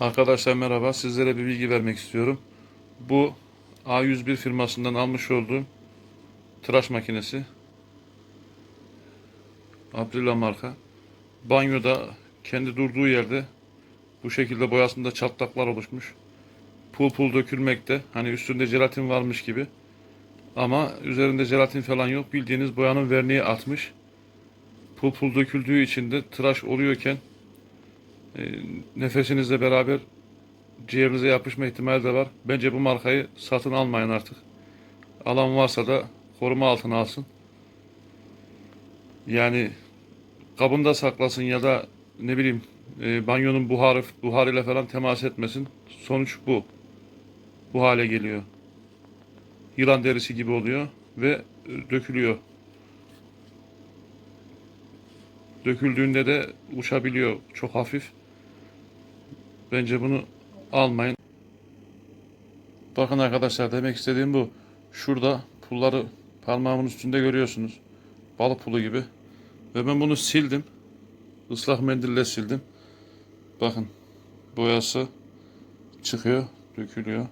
Arkadaşlar merhaba. Sizlere bir bilgi vermek istiyorum. Bu A101 firmasından almış olduğum tıraş makinesi. Aprila marka. Banyoda kendi durduğu yerde bu şekilde boyasında çatlaklar oluşmuş. Pul pul dökülmekte. Hani üstünde jelatin varmış gibi. Ama üzerinde jelatin falan yok. Bildiğiniz boyanın verniği atmış. Pul pul döküldüğü için de tıraş oluyorken nefesinizle beraber ciğerinize yapışma ihtimali de var. Bence bu markayı satın almayın artık. Alan varsa da koruma altına alsın. Yani kabında saklasın ya da ne bileyim e, banyonun buharı buharıyla falan temas etmesin. Sonuç bu. Bu hale geliyor. Yılan derisi gibi oluyor ve e, dökülüyor. Döküldüğünde de uçabiliyor çok hafif. Bence bunu almayın. Bakın arkadaşlar demek istediğim bu. Şurada pulları parmağımın üstünde görüyorsunuz. Balık pulu gibi. Ve ben bunu sildim. Islak mendille sildim. Bakın boyası çıkıyor, dökülüyor.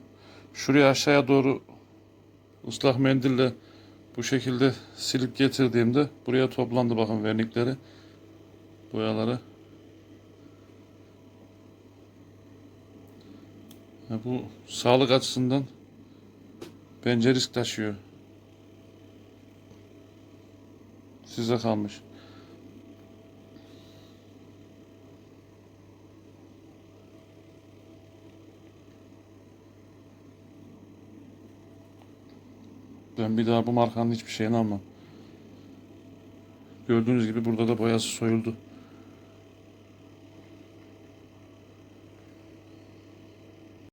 Şuraya aşağıya doğru ıslak mendille bu şekilde silip getirdiğimde buraya toplandı bakın vernikleri, boyaları. Bu sağlık açısından bence risk taşıyor. Size kalmış. Ben bir daha bu markanın hiçbir şeyini almam. Gördüğünüz gibi burada da boyası soyuldu.